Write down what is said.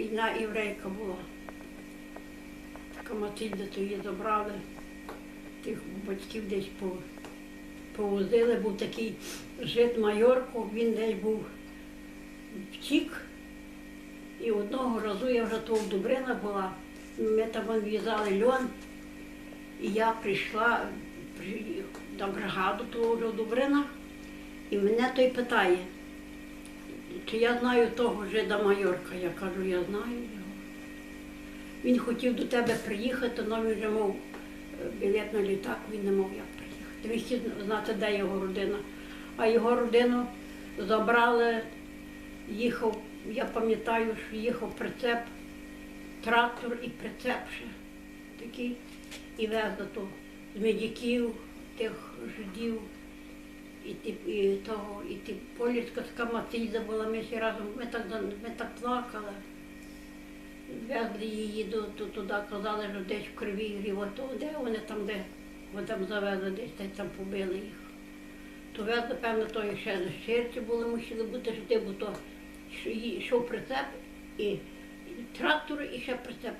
Війна єврейка була. Така Матильда, то її забрали. Тих батьків десь повозили. Був такий жит майорку, він десь був втік. І одного разу я вже то в Дубрина була. Ми там в'язали льон. І я прийшла при- на бригаду того Дубринах, і мене той питає, чи я знаю того жида майорка. Я кажу, я знаю його. Він хотів до тебе приїхати, але він вже мав е, білет на літак, він не мав як приїхати. Він хотів знати, де його родина. А його родину забрали, їхав, я пам'ятаю, що їхав прицеп, трактор і прицеп ще такий, і везли то з медиків, тих жидів, і, ті, і того, і ті поліська така Матильда була, ми всі разом, ми так, ми так плакали. Везли її до, до, туди, казали, що десь в криві грівото, де вони там, де вони там завезли, десь та там побили їх. То везли, певно, то ще ширці були, мусили бути жити, бо то йшов прицеп і, і трактор, і ще прицеп.